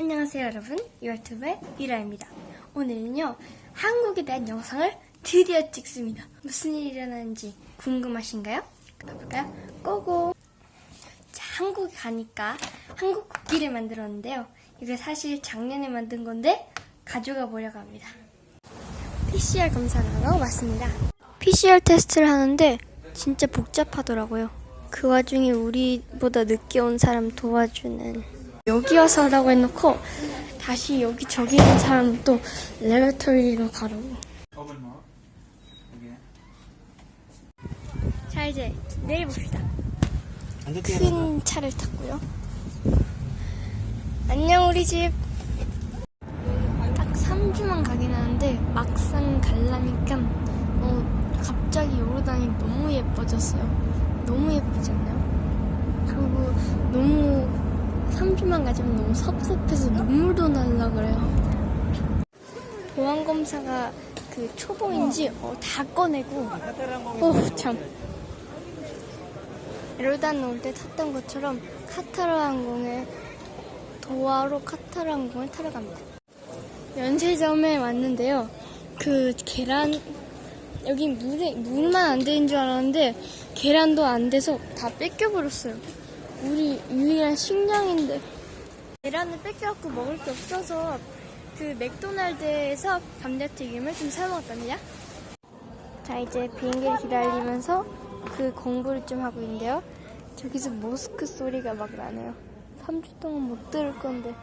안녕하세요 여러분. 유알투브의 유라입니다. 오늘은요 한국에 대한 영상을 드디어 찍습니다. 무슨 일이 일어나는지 궁금하신가요? 가볼까요? 고고! 자 한국에 가니까 한국 국기를 만들었는데요. 이게 사실 작년에 만든 건데 가져가 보려고 합니다. PCR 검사를 하러 왔습니다. PCR 테스트를 하는데 진짜 복잡하더라고요. 그 와중에 우리보다 늦게 온 사람 도와주는 여기 와서 하라고 해놓고 다시 여기 저기 있는 사람 또 레버토리로 가라고. 자 이제 내려봅시다. 큰 차를 탔고요. 안녕 우리 집. 딱 3주만 가긴 하는데 막상 갈라니까 어, 갑자기 요르단이 너무 예뻐졌어요. 너무 예쁘지 않나요? 그리고 너무 3주만 가지면 너무 섭섭해서 눈물도 날라 그래요 보안 검사가 그 초보인지 어, 다 꺼내고 어 참 에르단 올 때 탔던 것처럼 카타르 항공에 도하로 카타르 항공을 타러 갑니다. 면세점에 왔는데요. 그 계란 여기 물에 물만 안 되는 줄 알았는데 계란도 안 돼서 다 뺏겨 버렸어요. 우리 유일한 식량인데 계란을 뺏겨갖고 먹을 게 없어서 그 맥도날드에서 감자튀김을 좀 사 먹었답니다. 자 이제 비행기를 기다리면서 그 공부를 좀 하고 있는데요. 저기서 모스크 소리가 막 나네요. 3주 동안 못 들을 건데.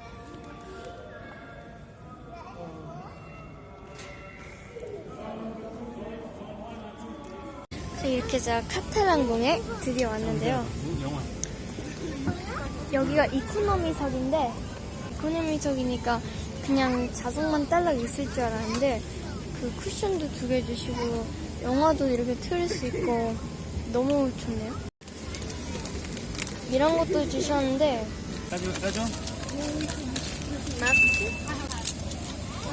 자, 이렇게 해서 카타랑공에 드디어 왔는데요. 여기가 이코노미석인데 이코노미석이니까 그냥 자석만 딸락 있을 줄 알았는데 그 쿠션도 두 개 주시고 영화도 이렇게 틀을 수 있고 너무 좋네요. 이런 것도 주셨는데 따줘, 따줘. 마스크,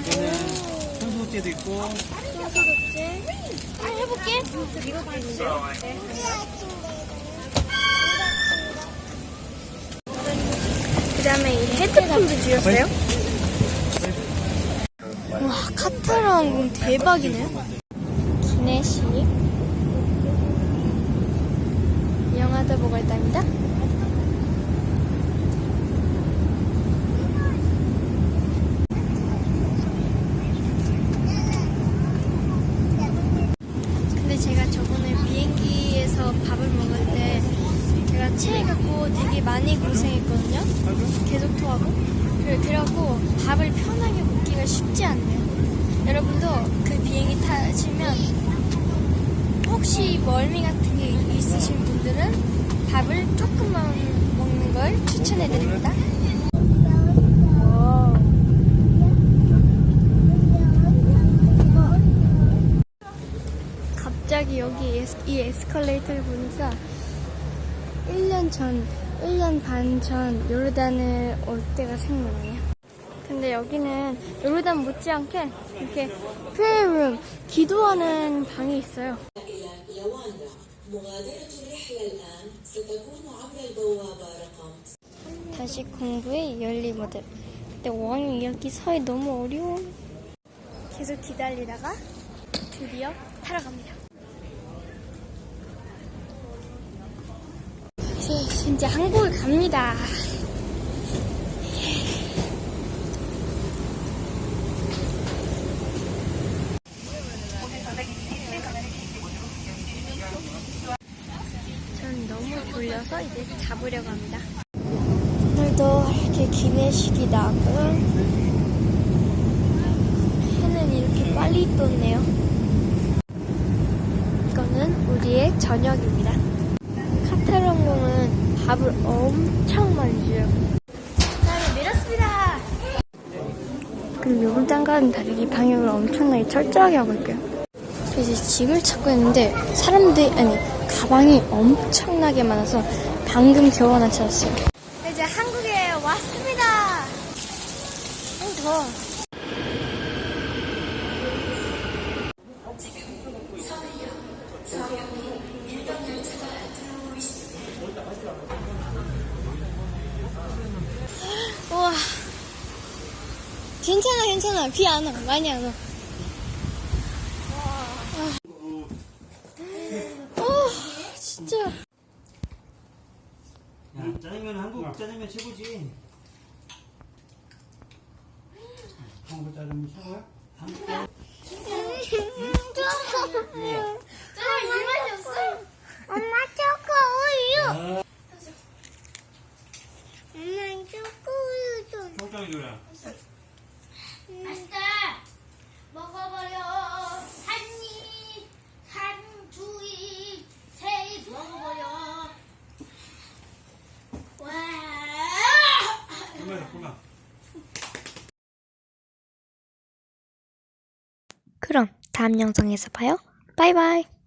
이거는 손소독제도 있고, 손소독제. 아 해볼게. 이것도 있는데요. 네. 그 다음에 이 헤드폰도 주셨어요. 와 항공 대박이네요. 기내식 영화도 보고 있답니다. 근데 제가 저번에 비행기에서 밥을 먹을 때 제가 체해갖고 되게 많이 고생했거든요. 계속 토하고. 그래- 그래갖고 밥을 편하게 먹기가 쉽지 않네요. 여러분도 그 비행기 타시면 혹시 멀미 같은 게 있으신 분들은 밥을 조금만 먹는 걸 추천해드립니다. 갑자기 여기 에스- 이 에스컬레이터를 보니까 1년 전, 1년 반 전 요르단을 올 때가 생각나요. 근데 여기는 요르단 못지않게 이렇게 프레이룸, 기도하는 방이 있어요. 다시 공부의 열리 모델. 근데 왕이 여기 서이 너무 어려워. 계속 기다리다가 드디어 타러 갑니다. 이제 한국을 갑니다. 전 너무 졸려서 이제 잡으려고 합니다. 오늘도 이렇게 기내식이 나고 해는 이렇게 빨리 떴네요. 이거는 우리의 저녁입니다. 밥을 엄청 많이 줘요. 자, 내렸습니다. 그리고 요금장과는 다르게 방역을 엄청나게 철저하게 하고 있고요. 이제 짐을 찾고 있는데 사람들이 아니 가방이 엄청나게 많아서 방금 겨우 하나 찾았어요. 이제 한국에 왔습니다. 너무 더워. 우와, 괜찮아, 괜찮아. 비 안 와. 많이 안 와. 어, 진짜. 야, 짜장면 한국 짜장면 최고지. 한국 짜장면 최고야? 한국 짜장면. 엄마 초코 우유. 엄마 초코 우유 좀. 통장이 누구야? 맛있다. 먹어버려. 한 입, 한 주입, 세입 먹어버려. 와. 그만, 그만. 그럼 다음 영상에서 봐요. 바이바이.